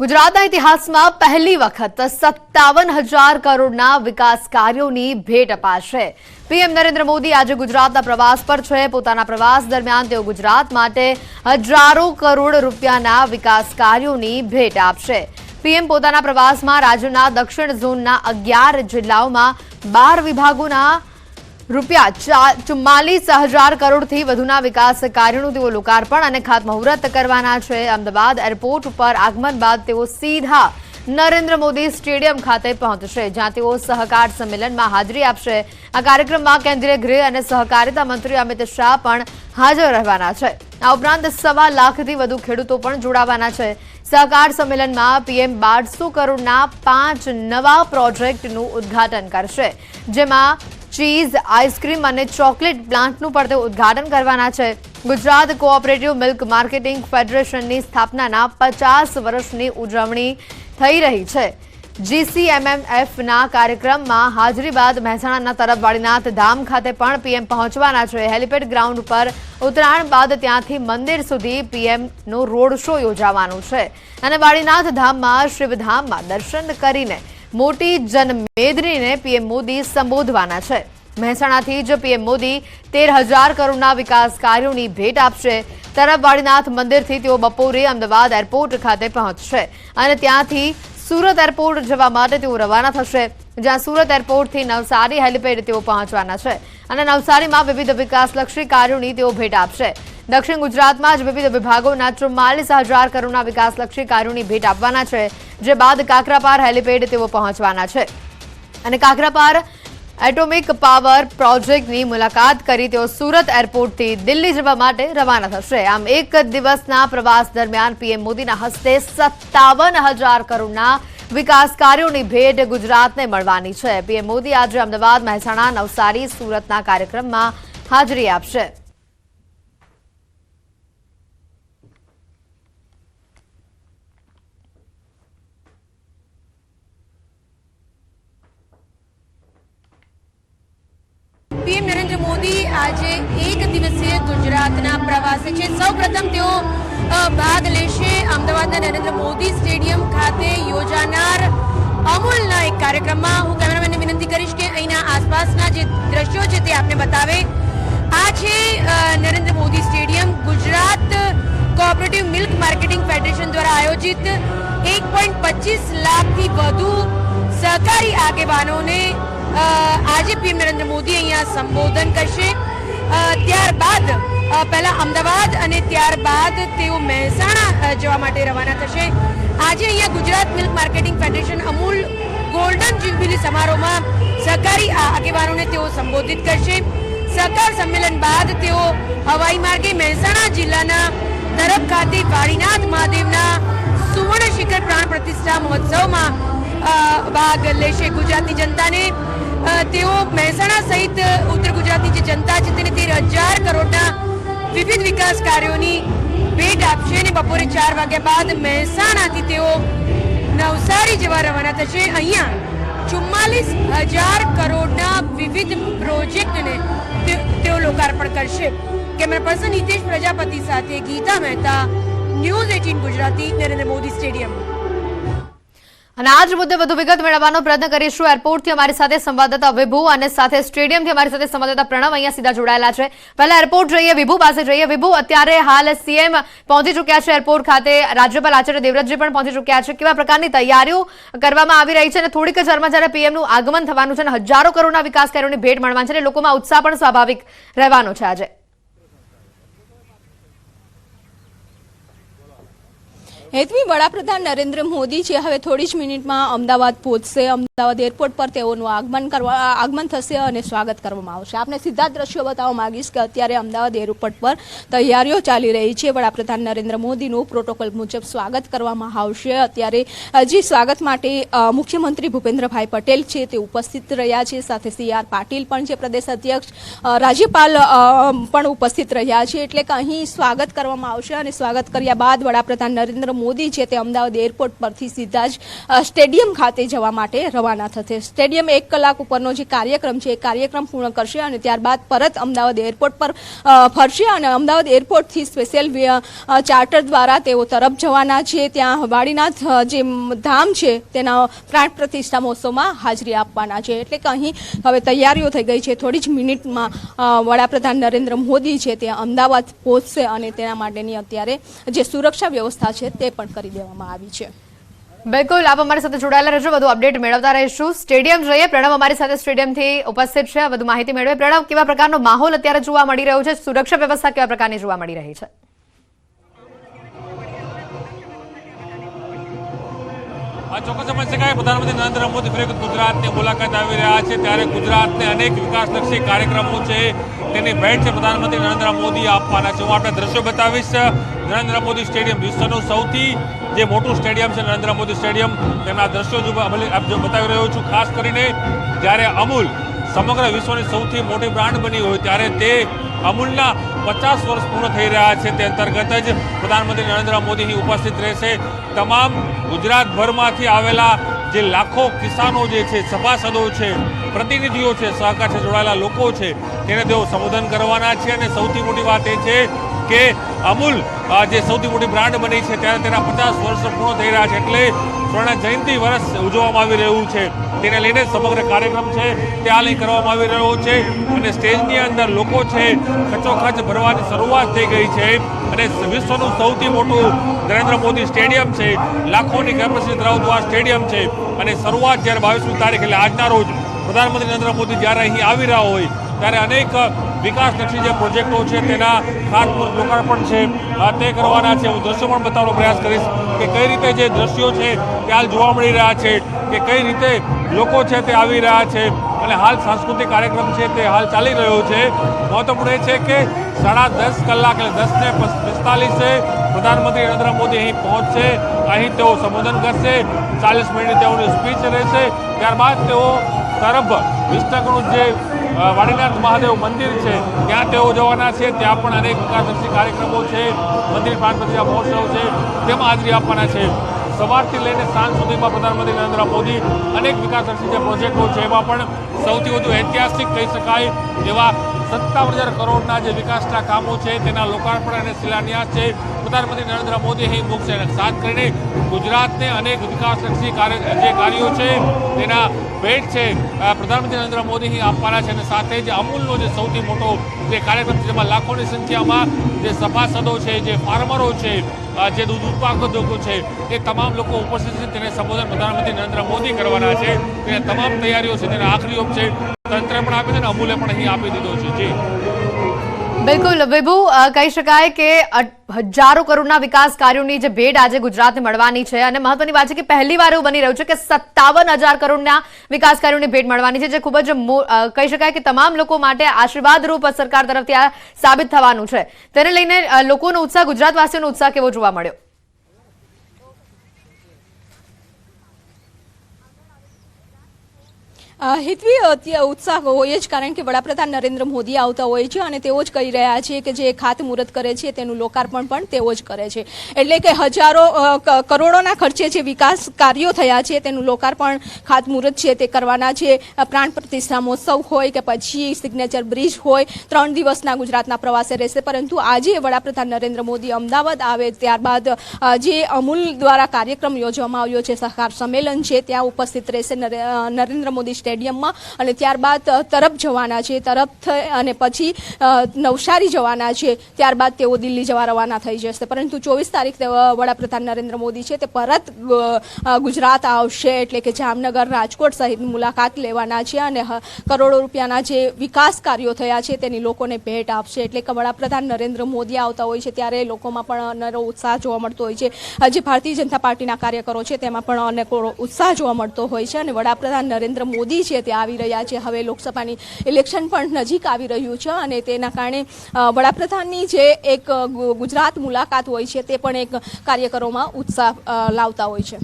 ગુજરાતના ઇતિહાસમાં પહેલી વખત સત્તાવન હજાર કરોડના વિકાસ કાર્યોની ભેટ અપાશે. પીએમ નરેન્દ્ર મોદી આજે ગુજરાતના પ્રવાસ પર છે. પોતાના પ્રવાસ દરમિયાન તેઓ ગુજરાત માટે હજારો કરોડ રૂપિયાના વિકાસ કાર્યોની ભેટ આપશે. પીએમ પોતાના પ્રવાસમાં રાજ્યના દક્ષિણ ઝોનના અગિયાર જિલ્લાઓમાં બાર વિભાગોના રૂપિયા ચુમ્માલીસ હજાર કરોડથી વધુના વિકાસ કાર્યોનું તેઓ લોકાર્પણ અને ખાતમુહૂર્ત કરવાના છે. અમદાવાદ એરપોર્ટ ઉપર આગમન બાદ તેઓ સીધા નરેન્દ્ર મોદી સ્ટેડિયમ ખાતે પહોંચશે, જ્યાં તેઓ સહકાર સંમેલનમાં હાજરી આપશે. આ કાર્યક્રમમાં કેન્દ્રીય ગૃહ અને સહકારિતા મંત્રી અમિત શાહ પણ હાજર રહેવાના છે. આ ઉપરાંત સવા લાખથી વધુ ખેડૂતો પણ જોડાવાના છે. સહકાર સંમેલનમાં પીએમ બારસો કરોડના પાંચ નવા પ્રોજેક્ટનું ઉદ્ઘાટન કરશે, જેમાં ચીઝ, આઈસ્ક્રીમ અને ચોકલેટ પ્લાન્ટનું પણ તેઓ ઉદ્ઘાટન કરવાના છે. ગુજરાત કોઓપરેટિવ મિલ્ક માર્કેટિંગ ફેડરેશનની સ્થાપનાના પચાસ વર્ષની ઉજવણી થઈ રહી છે. જીસીએમએમએફના કાર્યક્રમમાં હાજરી બાદ મહેસાણાના તરફ વાળીનાથ ધામ ખાતે પણ પીએમ પહોંચવાના છે. હેલિપેડ ગ્રાઉન્ડ પર ઉત્તરાયણ બાદ ત્યાંથી મંદિર સુધી પીએમનો રોડ શો યોજાવાનો છે. અને વાળીનાથ ધામમાં શિવધામમાં દર્શન કરીને મોટી જનમેદનીને પીએમ મોદી સંબોધવાના છે. મહેસાણાથી જ પીએમ મોદી તેર હજાર કરોડના વિકાસ કાર્યોની ભેટ આપશે. તરફ વાડીનાથ મંદિરથી તેઓ બપોરે અમદાવાદ એરપોર્ટ ખાતે પહોંચશે અને ત્યાંથી સુરત એરપોર્ટ જવા માટે તેઓ રવાના થશે, જ્યાં સુરત એરપોર્ટથી નવસારી હેલિપેડ તેઓ પહોંચવાના છે. અને નવસારીમાં વિવિધ વિકાસલક્ષી કાર્યોની તેઓ ભેટ આપશે. દક્ષિણ ગુજરાતમાં જ વિવિધ વિભાગોના ચુમ્માલીસ હજાર કરોડના વિકાસલક્ષી કાર્યોની ભેટ આપવાના છે, જે બાદ કાકરાપાર હેલિપેડ તેઓ પહોંચવાના છે. અને કાકરાપાર એટોમિક પાવર પ્રોજેક્ટની મુલાકાત કરી તેઓ સુરત એરપોર્ટથી દિલ્હી જવા માટે રવાના થશે. આમ એક દિવસના પ્રવાસ દરમિયાન પીએમ મોદીના હસ્તે સત્તાવન હજાર કરોડના વિકાસ કાર્યોની ભેટ ગુજરાતને મળવાની છે. પીએમ મોદી આજે અમદાવાદ મહેસાણા નવસારી સુરતના કાર્યક્રમમાં હાજરી આપશે. પીએમ નરેન્દ્ર મોદી આજે એક દિવસીય ગુજરાતના પ્રવાસે છે. સૌપ્રથમ તેઓ અ, ભાગ લેશે અમદાવાદના નરેન્દ્ર મોદી સ્ટેડિયમ ખાતે યોજાનાર અમૂલના એક કાર્યક્રમમાં હું કેમેરામેનને વિનંતી કરીશ કે અહીંના આસપાસના જે દ્રશ્યો છે તે આપને બતાવે. આ છે Narendra Modi stadium. Gujarat cooperative milk marketing federation દ્વારા આયોજિત એક પોઈન્ટ પચીસ લાખથી વધુ સહકારી આગેવાનોને આજે પીએમ નરેન્દ્ર મોદી અહીંયા સંબોધન કરશે. ત્યારબાદ પહેલા અમદાવાદ અને ત્યારબાદ તેઓ મહેસાણા જવા માટે રવાના થશે. આજે અહીંયા Gujarat milk marketing federation Amul golden jubilee સમારોહમાં સહકારી આગેવાનોને તેઓ સંબોધિત કરશે. સહકાર સંમેલન બાદ તેઓ હવાઈ માર્ગે મહેસાણા જિલ્લાના તરફ ખાતે વાળીનાથ મહાદેવના સુવર્ણ શિખર પ્રાણ પ્રતિષ્ઠા મહોત્સવમાં ભાગ લેશે. ગુજરાતની જનતાને તેઓ મહેસાણા સહિત જે જનતા છે તેને તેર હજાર કરોડના વિવિધ વિકાસ કાર્યોની ભેટ આપશે અને બપોરે ચાર વાગ્યા બાદ મહેસાણાથી તેઓ નવસારી જવા રવાના થશે. અહીંયા ચુમ્માલીસ હજાર કરોડના વિવિધ પ્રોજેક્ટને તેઓ લોકાર્પણ કરશે. કેમેરા પર્સન હિતેશ પ્રજાપતિ સાથે Geeta Mehta, news eighteen Gujarati, Narendra Modi stadium. અને આજ મુદ્દે વધુ વિગત મેળવવાનો પ્રયત્ન કરીશું. એરપોર્ટથી અમારી સાથે સંવાદદાતા વિભુ અને સાથે સ્ટેડિયમથી અમારી સાથે સંવાદદાતા પ્રણવ અહીંયા સીધા જોડાયેલા છે. પહેલા એરપોર્ટ જઈએ, વિભુ પાસે જઈએ. વિભુ, અત્યારે હાલ સીએમ પહોંચી ચૂક્યા છે એરપોર્ટ ખાતે. રાજ્યપાલ આચાર્ય દેવવ્રતજી પણ પહોંચી ચૂક્યા છે. કેવા પ્રકારની તૈયારીઓ કરવામાં આવી રહી છે અને થોડીક જ વારમાં જ્યારે પીએમનું આગમન થવાનું છે અને હજારો કરોડના વિકાસ કાર્યોની ભેટ મળવાની છે અને લોકોમાં ઉત્સાહ પણ સ્વાભાવિક રહેવાનો છે આજે. હેતવી વડાપ્રધાન નરેન્દ્ર મોદી છે. હવે થોડી જ મિનિટમાં અમદાવાદ પહોંચશે. અમદાવાદ એરપોર્ટ પર તેઓનું આગમન કરવા, આગમન થશે અને સ્વાગત કરવામાં આવશે. આપને સીધા દ્રશ્યો બતાવવા માગીશ કે અત્યારે અમદાવાદ એરપોર્ટ પર તૈયારીઓ ચાલી રહી છે. વડાપ્રધાન નરેન્દ્ર મોદીનું પ્રોટોકોલ મુજબ સ્વાગત કરવામાં આવશે. અત્યારે હજી સ્વાગત માટે મુખ્યમંત્રી ભૂપેન્દ્રભાઈ પટેલ છે. તે ઉપસ્થિત રહ્યા છે. સાથે સી. આર. પાટીલ પણ છે, પ્રદેશ અધ્યક્ષ. રાજ્યપાલ પણ ઉપસ્થિત રહ્યા છે. એટલે કે અહીં સ્વાગત કરવામાં આવશે અને સ્વાગત કર્યા બાદ વડાપ્રધાન નરેન્દ્ર મોદી છે તે અમદાવાદ એરપોર્ટ પરથી સીધા જ સ્ટેડિયમ ખાતે જવા માટે રવાના થશે. સ્ટેડિયમ એક કલાક ઉપરનો જે કાર્યક્રમ છે એ કાર્યક્રમ પૂર્ણ કરશે અને ત્યારબાદ પરત અમદાવાદ એરપોર્ટ પર ફરશે અને અમદાવાદ એરપોર્ટથી સ્પેશિયલ ચાર્ટર દ્વારા તેઓ તરફ જવાના છે. ત્યાં વાડીનાથ જે ધામ છે તેના પ્રાણ પ્રતિષ્ઠા મહોત્સવમાં હાજરી આપવાના છે. એટલે કે અહીં હવે તૈયારીઓ થઈ ગઈ છે. થોડી જ મિનિટમાં વડાપ્રધાન નરેન્દ્ર મોદી છે તે અમદાવાદ પહોંચશે અને તેના માટેની અત્યારે જે સુરક્ષા વ્યવસ્થા છે તે પણ કરી દેવામાં આવી છે. બિલકુલ, આપ અમારી સાથે જોડાયેલા રહેજો. વધુ અપડેટ મેળવતા રહીશું. સ્ટેડિયમ જોઈએ. પ્રણવ અમારી સાથે સ્ટેડિયમથી ઉપસ્થિત છે. વધુ માહિતી મેળવે. પ્રણવ, કેવા પ્રકારનો માહોલ અત્યારે જોવા મળી રહ્યો છે? સુરક્ષા વ્યવસ્થા કેવા પ્રકારની જોવા મળી રહી છે? ચોક્કસ સમજ શકાય પ્રધાનમંત્રી નરેન્દ્ર મોદી ફરી ગુજરાતની મુલાકાત આવી રહ્યા છે. ત્યારે ગુજરાતને અનેક વિકાસલક્ષી કાર્યક્રમો છે. તેની ભેટ છે પ્રધાનમંત્રી નરેન્દ્ર મોદી આપવાના છે. હું આપણે દ્રશ્યો બતાવીશ. નરેન્દ્ર મોદી સ્ટેડિયમ વિશ્વનું સૌથી જે મોટું સ્ટેડિયમ છે નરેન્દ્ર મોદી સ્ટેડિયમ. તેમના દ્રશ્યો જો બતાવી રહ્યો છું. ખાસ કરીને જ્યારે અમૂલ સમગ્ર વિશ્વની સૌથી મોટી બ્રાન્ડ બની હોય ત્યારે તે અમૂલના પચાસ વર્ષ પૂર્ણ થઈ રહ્યા છે તે અંતર્ગત જ પ્રધાનમંત્રી નરેન્દ્ર મોદી અહીં ઉપસ્થિત રહેશે. તમામ ગુજરાતભરમાંથી આવેલા જે લાખો કિસાનો જે છે, સભાસદો છે, પ્રતિનિધિઓ છે સહકાર છે જોડાયેલા લોકો છે, તેને તેઓ સંબોધન કરવાના છે અને સૌથી મોટી વાત એ છે કે અમૂલ જે સૌથી મોટી બ્રાન્ડ બની છે, ત્યારે તેના પચાસ વર્ષ પૂર્ણ થઈ રહ્યા છે. એટલે સ્વર્ણ જયંતિ વર્ષ ઉજવવામાં આવી રહ્યું છે. તેને લઈને સમગ્ર કાર્યક્રમ છે તે હાલ કરવામાં આવી રહ્યો છે અને સ્ટેજની અંદર લોકો છે ખચોખચ ભરવાની શરૂઆત થઈ ગઈ છે અને વિશ્વનું સૌથી મોટું નરેન્દ્ર મોદી સ્ટેડિયમ છે, લાખોની કેપેસિટી ધરાવતું આ સ્ટેડિયમ છે અને શરૂઆત જ્યારે બાવીસમી તારીખ એટલે આજના રોજ પ્રધાનમંત્રી નરેન્દ્ર મોદી જ્યારે અહીં આવી રહ્યા હોય ત્યારે અનેક વિકાસલક્ષી જે પ્રોજેક્ટો છે તેના ખાતમુહૂર્ત લોકાર્પણ છે. તે કરવાના છે. હું દ્રશ્યો પણ બતાવવાનો પ્રયાસ કરીશ કે કઈ રીતે જે દ્રશ્યો છે તે હાલ જોવા મળી રહ્યા છે. કે કઈ રીતે લોકો છે તે આવી રહ્યા છે અને હાલ સાંસ્કૃતિક કાર્યક્રમ છે તે હાલ ચાલી રહ્યો છે. મહત્વપૂર્ણ એ છે કે સાડા દસ કલાક એટલે દસ ને પિસ્તાલીસે પ્રધાનમંત્રી નરેન્દ્ર મોદી અહીં પહોંચશે. અહીં તેઓ સંબોધન કરશે. ચાલીસ મિનિટ તેઓની સ્પીચ રહેશે. ત્યારબાદ તેઓ તરફ વિસ્તકનું જે વાડીનાથ મહાદેવ મંદિર છે, ત્યાં તેઓ જવાના છે. ત્યાં પણ અનેક પ્રકારદર્શી કાર્યક્રમો છે. મંદિર પ્રાણ પ્રતિષ્ઠા મહોત્સવ છે. તેમાં હાજરી આપવાના છે. સવારથી લઈને સાંજ સુધીમાં પ્રધાનમંત્રી નરેન્દ્ર મોદી અનેક વિકાસલક્ષી જે પ્રોજેક્ટો છે, એમાં પણ સૌથી વધુ ઐતિહાસિક કહી શકાય એવા સત્તાવન હજાર કરોડના જે વિકાસના કામો છે, તેના લોકાર્પણ અને શિલાન્યાસ છે. પ્રધાનમંત્રી નરેન્દ્ર મોદી અહીં મૂકશે અને ખાસ કરીને ગુજરાતને અનેક વિકાસલક્ષી કાર્ય, જે કાર્યો છે, તેના ભેટ છે પ્રધાનમંત્રી નરેન્દ્ર મોદી અહીં આપવાના છે. અને સાથે જ અમૂલનો જે સૌથી મોટો જે કાર્યક્રમ છે, જેમાં લાખોની સંખ્યામાં જે સભાસદો છે, જે ફાર્મરો છે જે દૂધ ઉત્પાદકો છે એ તમામ લોકો ઉપસ્થિત છે, તેને સંબોધન પ્રધાનમંત્રી નરેન્દ્ર મોદી કરવાના છે. તેને તમામ તૈયારીઓ છે, તેને આખરી ઓપ છે તંત્રે પણ આપી છે અને અમૂલે પણ અહીં આપી દીધો છે. જી. બિલકુલ, વિભુ કહી શકાય કે હજારો કરોડના વિકાસ કાર્યોની જે ભેટ આજે ગુજરાતને મળવાની છે અને મહત્વની વાત છે કે પહેલી વાર એવું બની રહ્યું છે કે સત્તાવન હજાર કરોડના વિકાસ કાર્યોની ભેટ મળવાની છે, જે ખૂબ જ કહી શકાય કે તમામ લોકો માટે આશીર્વાદરૂપ સરકાર તરફથી આ સાબિત થવાનું છે. તેને લઈને લોકોનો ઉત્સાહ, ગુજરાતવાસીઓનો ઉત્સાહ કેવો જોવા મળ્યો? હિતવી અત્ય ઉત્સાહ હોય જ કારણ કે વડાપ્રધાન નરેન્દ્ર મોદી આવતા હોય છે અને તેઓ જ કહી રહ્યા છે કે જે ખાતમુહૂર્ત કરે છે તેનું લોકાર્પણ પણ તેઓ જ કરે છે. એટલે કે હજારો કરોડોના ખર્ચે જે વિકાસ કાર્યો થયા છે તેનું લોકાર્પણ ખાતમુહૂર્ત છે તે કરવાના છે. પ્રાણ પ્રતિષ્ઠા મહોત્સવ હોય કે પછી સિગ્નેચર બ્રિજ હોય, ત્રણ દિવસના ગુજરાતના પ્રવાસે રહેશે. પરંતુ આજે વડાપ્રધાન નરેન્દ્ર મોદી અમદાવાદ આવે ત્યારબાદ જે અમૂલ દ્વારા કાર્યક્રમ યોજવામાં આવ્યો છે, સહકાર સંમેલન છે, ત્યાં ઉપસ્થિત રહેશે નરેન્દ્ર મોદી સ્ટેડિયમમાં અને ત્યારબાદ તરફ જવાના છે, તરફ થઈ અને પછી નવસારી જવાના છે. ત્યારબાદ તેઓ દિલ્હી જવા રવાના થઈ જશે. પરંતુ ચોવીસ તારીખ વડાપ્રધાન નરેન્દ્ર મોદી છે તે પરત ગુજરાત આવશે. એટલે કે જામનગર, રાજકોટ સહિત મુલાકાત લેવાના છે અને કરોડો રૂપિયાના જે વિકાસ કાર્યો થયા છે તેની લોકોને ભેટ આપશે. એટલે કે વડાપ્રધાન નરેન્દ્ર મોદી આવતા હોય છે ત્યારે લોકોમાં પણ અનેરો ઉત્સાહ જોવા મળતો હોય છે. જે ભારતીય જનતા પાર્ટીના કાર્યકરો છે તેમાં પણ અનેકો ઉત્સાહ જોવા મળતો હોય છે અને વડાપ્રધાન નરેન્દ્ર મોદી છે તે આવી રહ્યા છે. હવે લોકસભાની ઇલેક્શન પણ નજીક આવી રહ્યું છે અને તેના કારણે વડાપ્રધાનની જે એક ગુજરાત મુલાકાત હોય છે તે પણ એક કાર્યકરોમાં ઉત્સાહ લાવતા હોય છે.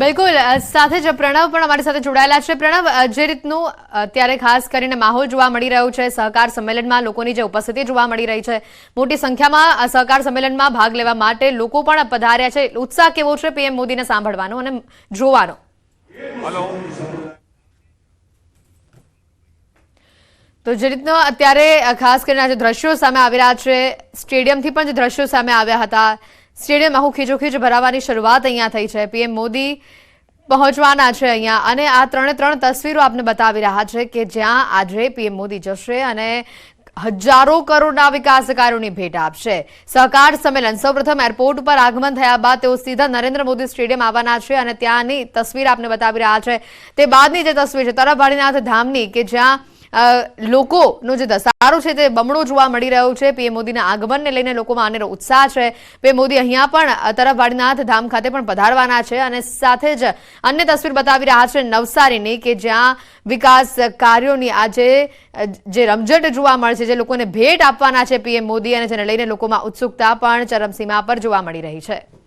બિલકુલ. સાથે જ પ્રણવ પણ અમારી સાથે જોડાયેલા છે. પ્રણવ જે રીતનું અત્યારે ખાસ કરીને માહોલ જોવા મળી રહ્યો છે સહકાર સંમેલનમાં લોકોની જે ઉપસ્થિતિ જોવા મળી રહી છે મોટી સંખ્યામાં સહકાર સંમેલનમાં ભાગ લેવા માટે લોકો પણ પધાર્યા છે. ઉત્સાહ કેવો છે પીએમ મોદીને સાંભળવાનો અને જોવાનો હલો તો જે રીતનો અત્યારે ખાસ કરીને આ જે દ્રશ્યો સામે આવી રહ્યા છે, સ્ટેડિયમથી પણ જે દ્રશ્યો સામે આવ્યા હતા સ્ટેડિયમ આખું ખીચોખીચ ભરાવાની શરૂઆત અહીંયા થઈ છે. પીએમ મોદી પહોંચવાના છે અહીંયા અને આ ત્રણે ત્રણ તસવીરો આપને બતાવી રહ્યા છે કે જ્યાં આજે પીએમ મોદી જશે અને હજારો કરોડના વિકાસ કાર્યોની ભેટ આપશે. સહકાર સંમેલન, સૌપ્રથમ એરપોર્ટ પર આગમન થયા બાદ તેઓ સીધા નરેન્દ્ર મોદી સ્ટેડિયમ આવવાના છે અને ત્યાંની તસવીર આપને બતાવી રહ્યા છે. તે બાદની જે તસવીર છે તરફ ભાડીનાથ ધામની, કે જ્યાં લોકોનો જે ધસારો છે તે બમણો જોવા મળી રહ્યો છે. પીએમ મોદીના આગમનને લઈને લોકોમાં આનેરો ઉત્સાહ છે. પીએમ મોદી અહીંયા પણ તરફ વાડીનાથ ધામ ખાતે પણ પધારવાના છે અને સાથે જ અન્ય તસવીર બતાવી રહ્યા છે નવસારીની કે જ્યાં વિકાસ કાર્યોની આજે જે રમઝટ જોવા મળશે, જે લોકોને ભેટ આપવાના છે પીએમ મોદી અને જેને લઈને લોકોમાં ઉત્સુકતા પણ ચરમસીમા પર જોવા મળી રહી છે.